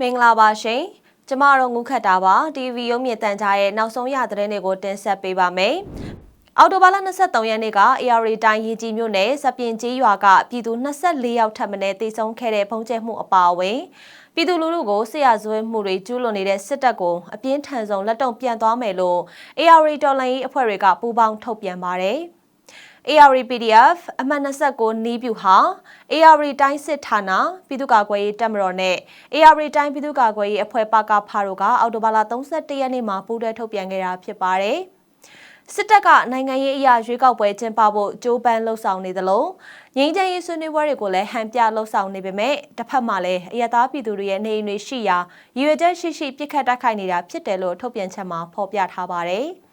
မင်္ဂလာပါရှင်ကျမတို့ငုခတ်တာပါ TV ရုံးမြင့်တန်ကြားရဲ့နောက်ဆုံးရသတင်းတွေကိုတင်ဆက်ပေးပါမယ်အော်တိုဘာလ23ရက်နေ့က AR တိုင်းရေကြီးမြို့နယ်စပင်ကြီးရွာကပြည်သူ24ယောက်ထပ်မံတေဆုံးခဲ့တဲ့ဖုံးကျဲမှုအပါအဝင်ပြည်သူလူထုကိုဆရာဇွဲမှုတွေကျူးလွန်နေတဲ့စစ်တပ်ကိုအပြင်းထန်ဆုံးလက်တုံပြန်သွားမယ်လို့ AR တော်လိုင်းရေးအဖွဲ့တွေကပူးပေါင်းထုတ်ပြန်ပါတယ်။ AR PDF အမှတ်29နီးပြူဟာ AR တိုင်းစစ်ဌာနပြည်သူ့ကာကွယ်ရေးတပ်မတော်နဲ့ AR တိုင်းပြည်သူ့ကာကွယ်ရေးအဖွဲ့ပကဖာတို့ကအောက်တိုဘာလ31ရက်နေ့မှာပူးတွဲထုတ်ပြန်ခဲ့တာဖြစ်ပါတယ်။စစ်တပ်ကနိုင်ငံရေးအရာရွေးကောက်ပွဲကျင်းပဖို့ကြိုးပမ်းလှုပ်ဆောင်နေသလိုငင်းချမ်းရေးဆွေးနွေးပွဲတွေကိုလည်းဟန်ပြလှုပ်ဆောင်နေပေမဲ့တစ်ဖက်မှာလည်းအယက်သားပြည်သူတွေရဲ့နေအိမ်တွေရှိရာရည်ရွယ်ချက်ရှိရှိပြစ်ခတ်တိုက်ခိုက်နေတာဖြစ်တယ်လို့ထုတ်ပြန်ချက်မှာဖော်ပြထားပါတယ်။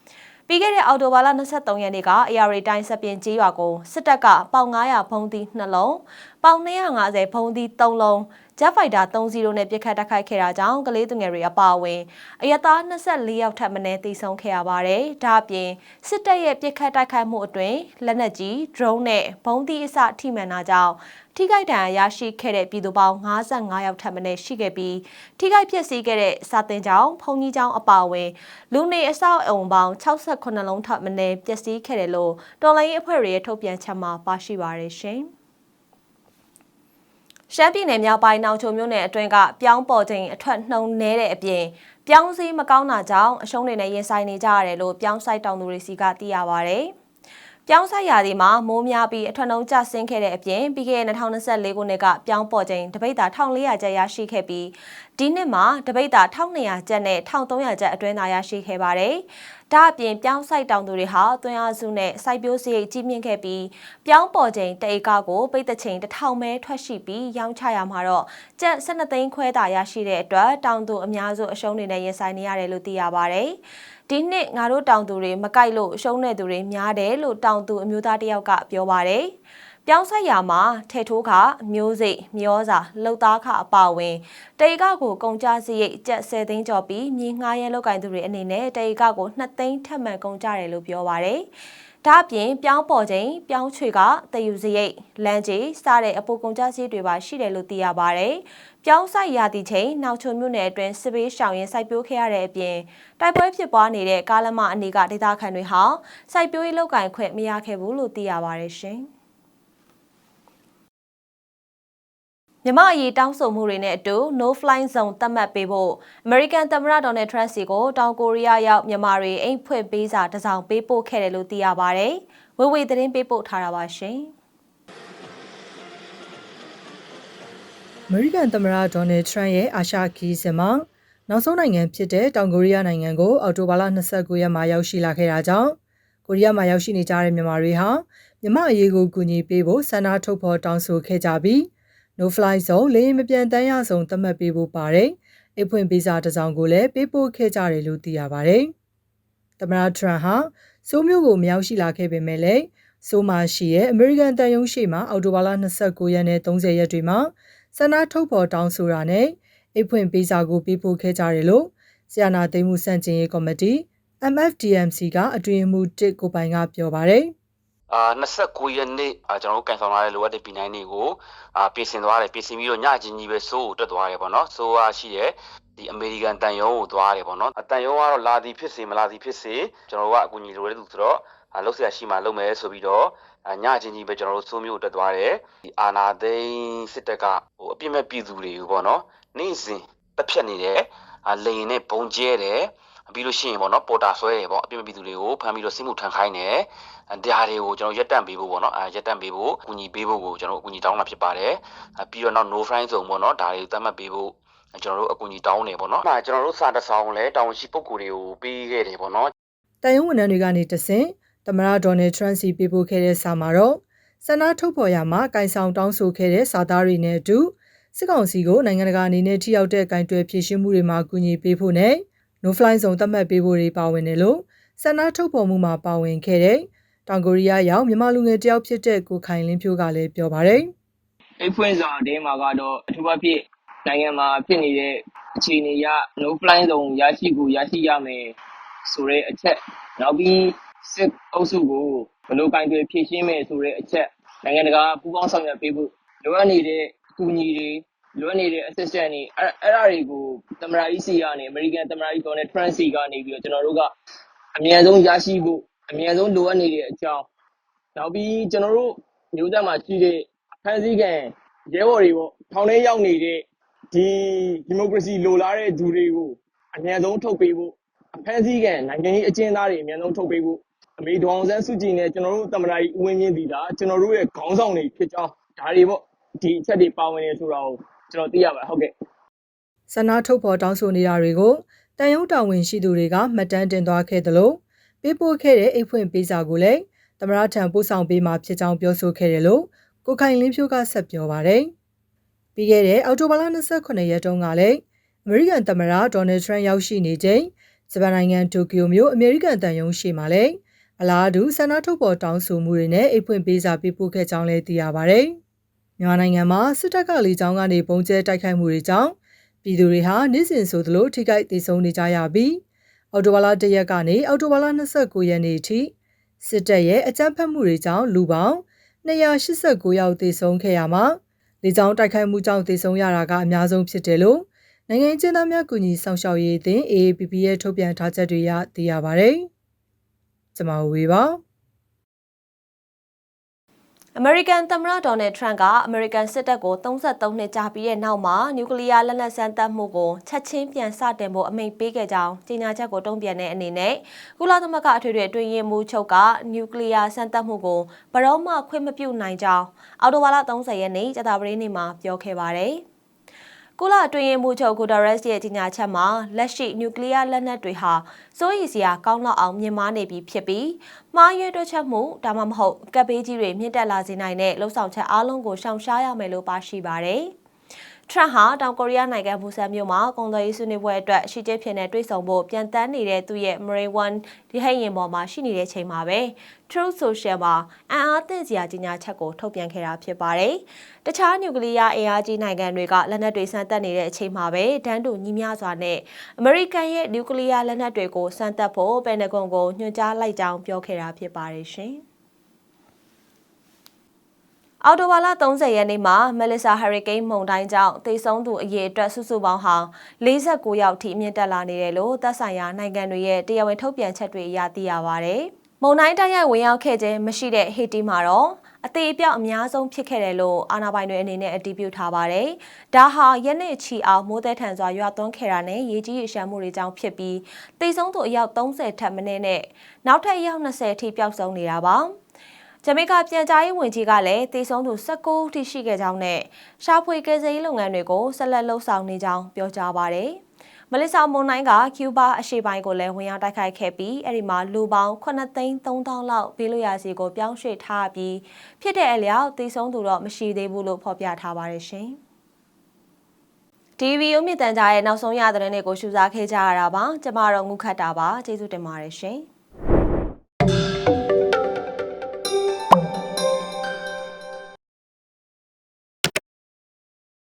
ပြီးခဲ့တဲ့အောက်တိုဘာလ23ရက်နေ့က AR တိုင်းစပင်ကြီးရွာကိုစစ်တပ်ကပေါင်900ဘုံသီး2လုံးပေါင်250ဘုံသီး3လုံး ဂျက်ဖိုက်တာ30နဲ့ပြစ်ခတ်တိုက်ခိုက်ခဲ့တာကြောင့်ကလေးသူငယ်တွေအပါအဝင်အရသား24ယောက်ထပ်မံတေဆုံးခဲ့ရပါတယ်။ဒါ့အပြင်စစ်တပ်ရဲ့ပြစ်ခတ်တိုက်ခိုက်မှုအတွင်းလက်နက်ကြီး drone နဲ့ဘုံသီးအစထိမှန်တာကြောင့်ထိခိုက်ဒဏ်ရာရရှိခဲ့တဲ့ပြည်သူပေါင်း55ယောက်ထပ်မံရှိခဲ့ပြီးထိခိုက်ဖြစ်စီခဲ့တဲ့စာတင်ကျောင်းဖုန်ကြီးကျောင်းအပါအဝင်လူနေအဆောက်အုံပေါင်း68လုံးထပ်မံပျက်စီးခဲ့တယ်လို့တော်လိုင်းရေးအဖွဲ့တွေရဲ့ထုတ်ပြန်ချက်မှာပါရှိပါရရှင်။ ရှမ်းပြည်နယ်မြောက်ပိုင်းနောင်ချုံမြို့နယ်အတွင်းကပြောင်းပေါ်ချိန်အထွက်နှုံနဲတဲ့အပြင်ပြောင်းစည်းမကောင်းတာကြောင့်အရှုံးတွေနဲ့ရင်ဆိုင်နေကြရတယ်လို့ပြောင်းဆိုင်တောင်သူတွေစီကသိရပါဗျ။ ပြောင်းဆိုင်ရာဒီမှာမိုးများပြီးအထွတ်နှုံးကျဆင်းခဲ့တဲ့အပြင်ပြီးခဲ့တဲ့2024ခုနှစ်ကပြောင်းပေါ်ချိန်တပိတ်တာ1400ကျပ်ရရှိခဲ့ပြီးဒီနှစ်မှာတပိတ်တာ1200ကျပ်နဲ့1300ကျပ်အတွင်းသာရရှိခဲ့ပါတယ်။ဒါအပြင်ပြောင်းဆိုင်တောင်သူတွေဟာသွင်းအားစုနဲ့စိုက်ပျိုးစရိတ်ကြီးမြင့်ခဲ့ပြီးပြောင်းပေါ်ချိန်တဧကကိုပိတ်သက်ချိန်1000မဲထွက်ရှိပြီးရောင်းချရမှာတော့ကျပ်12သိန်းခွဲသာရရှိတဲ့အတွက်တောင်သူအများစုအရှုံးတွေနဲ့ရင်ဆိုင်နေရတယ်လို့သိရပါတယ်။ဒီနှစ်ငါတို့တောင်သူတွေမကြိုက်လို့ရှုံးတဲ့သူတွေများတယ်လို့တောင်သူအမျိုးသားတယောက်ကပြောပါတယ်။ပြောင်းဆက်ရာမှာထေထိုးခမျိုးစိတ်မျောစာလှုပ်သားခအပါဝင်တေကကိုကုန်ကြစရိတ်ကျပ်10သိန်းကျော်ပြီးမြေငှားရဲလောက်ကင်သူတွေအနေနဲ့တေကကို2သိန်းထပ်မံကုန်ကြတယ်လို့ပြောပါတယ်။ ဒါအပြင်ပြောင်းပေါ်ချိန်ပြောင်းချွေကတယူစရိတ်လမ်းကြီးစတဲ့အပိုကုန်ကြစည်းတွေပါရှိတယ်လို့သိရပါတယ်။ပြောင်းဆိုင်ရာတီချိန်နောက်ချုံမြို့နယ်အတွင်းစစ်ပေးရှောင်ရင်စိုက်ပျိုးခဲ့ရတဲ့အပြင်တိုက်ပွဲဖြစ်ပွားနေတဲ့ကားလမအနေကဒေသခံတွေဟာစိုက်ပျိုးရေးလုပ်ကင်ခွင့်မရခဲ့ဘူးလို့သိရပါတယ်ရှင်။ မြမအရေးတောင်းဆိုမှုတွေနဲ့အတူ no fly zone သတ်မှတ်ပေးဖို့ American သမ္မတ Donald Trump စီကိုတောင်ကိုရီးယားရောက်မြန်မာတွေအိမ်ဖွင့်ပေးစာတစ်စောင်ပေးပို့ခဲ့တယ်လို့သိရပါတယ်။ဝေဝေသတင်းပေးပို့ထားတာပါရှင်။ American သမ္မတ Donald Trump ရဲ့အာရှခီးစဉ်မှာနောက်ဆုံးနိုင်ငံဖြစ်တဲ့တောင်ကိုရီးယားနိုင်ငံကိုအောက်တိုဘာလ29ရက်မှာရောက်ရှိလာခဲ့တာကြောင့်ကိုရီးယားမှာရောက်ရှိနေကြတဲ့မြန်မာတွေဟာမြန်မာအရေးကိုကူညီပေးဖို့ဆန္ဒထုတ်ဖော်တောင်းဆိုခဲ့ကြပြီး no fly zone လေယာဉ်မပြန်တမ်းရဆုံးသတ်မှတ်ပေးဖို့ပါတယ်။အဖွင့်ပေးစာတစ်စောင်ကိုလည်းပေးပို့ခဲ့ကြတယ်လို့သိရပါတယ်။သမ္မတထရန့်ဟာစိုးမျိုးကိုမရောက်ရှိလာခဲ့ပေမဲ့လည်းစိုးမာရှိရဲ့အမေရိကန်တန်ယုံရှိမှာအော်တိုဘာလ29ရက်နဲ့30ရက်တွေမှာဆန္ဒထုတ်ဖော်တောင်းဆိုတာနဲ့အဖွင့်ပေးစာကိုပေးပို့ခဲ့ကြတယ်လို့ဆီယနာသိမ်းမှုစန့်ကျင်ရေးကော်မတီ MFDMC ကအတွင်မှုတစ်ကိုပိုင်ကပြောပါတယ်။ အာ29ရက်နေ့အာကျွန်တော်တို့ကန်ဆောင်လာတဲ့လိုအပ်တဲ့ပြည်နိုင်တွေကိုအာပြင်ဆင်သွားတယ်ပြင်ဆင်ပြီးတော့ညချင်းကြီးပဲစိုးကိုတက်သွားတယ်ပေါ့နော်စိုးအားရှိတယ်ဒီအမေရိကန်တန်ယုံကိုသွားတယ်ပေါ့နော်အတန်ယုံကတော့လာသည်ဖြစ်စေမလာသည်ဖြစ်စေကျွန်တော်တို့ကအကူအညီလိုတဲ့သူဆိုတော့လှုပ်ရှားရှိမှလုပ်မယ်ဆိုပြီးတော့ညချင်းကြီးပဲကျွန်တော်တို့စိုးမျိုးတက်သွားတယ်ဒီအာနာသိန်းစစ်တပ်ကဟိုအပြစ်မဲ့ပြည်သူတွေကိုပေါ့နော်နေ့စဉ်တက်ဖြတ်နေတယ်လေရင်နဲ့ဘုံကျဲတယ် ပြီးလို့ရှိရင်ပေါ့နော်ပေါ်တာဆွဲတယ်ပေါ့အပြစ်မဲ့ပြည်သူတွေကိုဖမ်းပြီးတော့စစ်မှုထမ်းခိုင်းတယ်တရားတွေကိုကျွန်တော်ရက်တန့်ပေးဖို့ပေါ့နော်အဲရက်တန့်ပေးဖို့အကူအညီပေးဖို့ကိုကျွန်တော်အကူအညီတောင်းတာဖြစ်ပါတယ်ပြီးတော့နောက် no fine ဆိုပေါ့နော်ဒါတွေကိုသတ်မှတ်ပေးဖို့ကျွန်တော်တို့အကူအညီတောင်းနေပေါ့နော်။အဲကျွန်တော်တို့စာတစောင်းလည်းတာဝန်ရှိပုဂ္ဂိုလ်တွေကိုပေးခဲ့တယ်ပေါ့နော်။တန်ယုံဝန်ထမ်းတွေကနေတဆင့်သမရဒေါ်နယ်ထရန့်စီပေးပို့ခဲ့တဲ့စာမှာတော့ဆန္ဒထုတ်ဖော်ရမှာကင်ဆောင်တောင်းဆိုခဲ့တဲ့စာသားတွေနဲ့အတူစစ်ကောင်စီကိုနိုင်ငံတကာအနေနဲ့ထိရောက်တဲ့ကင်တွယ်ဖြည့်ရှင်းမှုတွေမှာကူညီပေးဖို့နဲ့ no fly zone သတ်မှတ်ပေးဖို့တွေပါဝင်တယ်လို့ဆန္ဒထုတ်ဖော်မှုမှာပါဝင်ခဲ့တဲ့တောင်ကိုရီးယားရောက်မြန်မာလူငယ်တယောက်ဖြစ်တဲ့ကိုခိုင်လင်းဖြိုးကလည်းပြောပါတယ်။အိတ်ဖွင့်စာတဲမှာကတော့အထူးအဖြင့်နိုင်ငံမှာဖြစ်နေတဲ့အခြေအနေရ no fly zone ရရှိကိုရရှိရမယ်ဆိုတဲ့အချက်နောက်ပြီးစစ်အုပ်စုကိုဘယ်လိုကင်တွယ်ဖြည့်ရှင်းမယ်ဆိုတဲ့အချက်နိုင်ငံတကာပူးပေါင်းဆောင်ရွက်ပေးဖို့လိုအပ်နေတဲ့ကူညီတွေ လွတ်နေတဲ့ assistant တွေအဲ့အဲ့ဒါတွေကိုသမရာ EC ကနေအမေရိကန်သမရာ Donald Trump စီကနေပြီးတော့ကျွန်တော်တို့ကအမြန်ဆုံးရရှိဖို့အမြန်ဆုံးလိုအပ်နေတဲ့အကြောင်းနောက်ပြီးကျွန်တော်တို့မျိုးသက်မှာရှိတဲ့ဖန်စည်းကန်ရဲဘော်တွေပေါ့ထောင်ထဲရောက်နေတဲ့ဒီဒီမိုကရေစီလိုလားတဲ့သူတွေကိုအမြန်ဆုံးထုတ်ပေးဖို့အဖန်စည်းကန်နိုင်ငံရေးအကျဉ်းသားတွေအမြန်ဆုံးထုတ်ပေးဖို့အမေဒေါအောင်ဆန်းစုကြည်နဲ့ကျွန်တော်တို့သမရာကြီးဦးဝင်းမြင့်ဒီဒါကျွန်တော်တို့ရဲ့ခေါင်းဆောင်တွေဖြစ်ကြောင်းဒါတွေပေါ့ဒီအချက်တွေပါဝင်နေဆိုတာကို ကျွန်တော်သိရပါတယ်ဟုတ်ကဲ့ဆန္ဒထုတ်ဖော်တောင်းဆိုနေတာတွေကိုတန်ရုံးတာဝန်ရှိသူတွေကမှတ်တမ်းတင်သွားခဲ့သလိုပေးပို့ခဲ့တဲ့အိတ်ဖွင့်ပေးစာကိုလည်းသမရထံပို့ဆောင်ပေးမှာဖြစ်ကြောင်းပြောဆိုခဲ့တယ်လို့ကိုခိုင်လင်းဖြိုးကဆက်ပြောပါတယ်။ပြီးခဲ့တဲ့အောက်တိုဘာလ29ရက်တုန်းကလည်းအမေရိကန်သမ္မတဒေါ်နယ်ထရန့်ရောက်ရှိနေချိန်ဂျပန်နိုင်ငံတိုကျိုမြို့အမေရိကန်တန်ယုံရှိမှလည်းအလားတူဆန္ဒထုတ်ဖော်တောင်းဆိုမှုတွေနဲ့အိတ်ဖွင့်ပေးစာပေးပို့ခဲ့ကြောင်းလည်းသိရပါတယ်။ မြန်မာနိုင်ငံမှာစစ်တပ်ကလေကြောင်းကနေပုံကျဲတိုက်ခိုက်မှုတွေကြောင့်ပြည်သူတွေဟာနေ့စဉ်ဆိုသလိုထိခိုက်ဒေဆုံးနေကြရပြီးအော်တိုဘာလ၁ရက်ကနေအော်တိုဘာလ29ရက်နေ့ထိစစ်တပ်ရဲ့အကြမ်းဖက်မှုတွေကြောင့်လူပေါင်း289ယောက်သေဆုံးခဲ့ရမှာလေကြောင်းတိုက်ခိုက်မှုကြောင့်သေဆုံးရတာကအများဆုံးဖြစ်တယ်လို့နိုင်ငံကျင်းသားများကူညီဆောင်ရှောက်ရေးအသင်း AAPP ရဲ့ထုတ်ပြန်ထားချက်တွေရသိရပါတယ်။ကျွန်မဝေပါ အမေရိကန်သမ္မတဒေါ်နယ်ထရန့်ကအမေရိကန်စစ်တပ်ကို33နှစ်ကြာပြီးတဲ့နောက်မှာနျူကလ িয়ার လက်နက်စမ်းသပ်မှုကိုချက်ချင်းပြန်စတင်ဖို့အမိန့်ပေးခဲ့ကြောင်းကြေညာချက်ကိုတုံ့ပြန်တဲ့အနေနဲ့ကုလသမဂ္ဂအထွေထွေအတွင်းရေးမှူးချုပ်ကနျူကလ িয়ার စမ်းသပ်မှုကိုဘရောမှခွင့်မပြုနိုင်ကြောင်းအော်တိုဘာလ30ရက်နေ့ကြာသပတေးနေ့မှာပြောခဲ့ပါတယ်။ ကုလအတွင်းရေးမှူးချုပ်ဂူတာရက်စ်ရဲ့ကြီးညာချက်မှာလက်ရှိနျူကလ িয়ার လက်နက်တွေဟာစိုးရိမ်စရာကောင်းလောက်အောင်မြင့်မားနေပြီဖြစ်ပြီးမှားယွင်းတွက်ချက်မှုဒါမှမဟုတ်ကပ်ဘေးကြီးတွေမြင့်တက်လာစေနိုင်တဲ့လှုပ်ဆောင်ချက်အလုံးကိုရှောင်ရှားရမယ်လို့ပါရှိပါတယ်။ ထရန့်ဟာတောင်ကိုရီးယားနိုင်ငံဘူဆန်မြို့မှာကုန်သွယ်ရေးဆွေးနွေးပွဲအတွက်ရှီကျင်းဖြစ်နေတွေ့ဆုံဖို့ပြန်တန်းနေတဲ့သူ့ရဲ့ Marine One ဒီဟိတ်ရင်ပေါ်မှာရှိနေတဲ့ချိန်မှာပဲ Truth Social မှာအံ့အားသင့်စရာကြီးညာချက်ကိုထုတ်ပြန်ခဲ့တာဖြစ်ပါတယ်။တခြားနျူကလ িয়ার အင်အားကြီးနိုင်ငံတွေကလက်နက်တွေစမ်းသပ်နေတဲ့အချိန်မှာပဲဒန်းတူညီမျှစွာနဲ့အမေရိကန်ရဲ့နျူကလ িয়ার လက်နက်တွေကိုစမ်းသပ်ဖို့ပန်တဂွန်ကိုညွှန်ကြားလိုက်ကြောင်းပြောခဲ့တာဖြစ်ပါတယ်ရှင်။ အော်တိုဘာလ30ရက်နေ့မှာမက်လစ်ဆာဟာရီကိန်းမုန်တိုင်းကြောင့်သေဆုံးသူအရေအတွက်စုစုပေါင်းဟာ49ယောက်ထိမြင့်တက်လာနေတယ်လို့သက်ဆိုင်ရာနိုင်ငံတွေရဲ့တရားဝင်ထုတ်ပြန်ချက်တွေအရသိရပါဗျ။မုန်တိုင်းတိုက်ရိုက်ဝင်ရောက်ခဲ့ခြင်းမရှိတဲ့ဟေတီမှာတော့အသေးအပြောက်အများဆုံးဖြစ်ခဲ့တယ်လို့အာဏာပိုင်တွေအနေနဲ့အတည်ပြုထားပါတယ်။ဒါဟာရက်နေ့ချီအောင်မိုးသည်ထန်စွာရွာသွန်းခဲ့တာနဲ့ရေကြီးရေရှမ်းမှုတွေကြောင့်ဖြစ်ပြီးသေဆုံးသူအယောက်30ထက်မနည်းနဲ့နောက်ထပ်အယောက်20ထိပျောက်ဆုံးနေတာပါ။ ဂျမေကာပြန်ကြားရေးဝန်ကြီးကလည်းတည်ဆုံးသူ19ထိရှိခဲ့ကြောင်းနဲ့ရှာဖွေကယ်ဆယ်ရေးလုပ်ငန်းတွေကိုဆက်လက်လှုပ်ဆောင်နေကြောင်းပြောကြားပါတယ်။မလေးရှားမွန်တိုင်းကကျူးဘာအရှေ့ပိုင်းကိုလည်းဝင်ရောက်တိုက်ခိုက်ခဲ့ပြီးအဲ့ဒီမှာလူပေါင်း9သိန်း3000လောက်ဘေးလွတ်ရာစီကိုပြောင်းရွှေ့ထားပြီးဖြစ်တဲ့အလျောက်တည်ဆုံးသူတော့မရှိသေးဘူးလို့ဖော်ပြထားပါတယ်ရှင်။ TV ရုံးမြင့်တန်ကြားရဲ့နောက်ဆုံးရသတင်းတွေကိုရှုစားခဲ့ကြရတာပါ။ကျမတော့ငုခတ်တာပါကျေးဇူးတင်ပါတယ်ရှင်။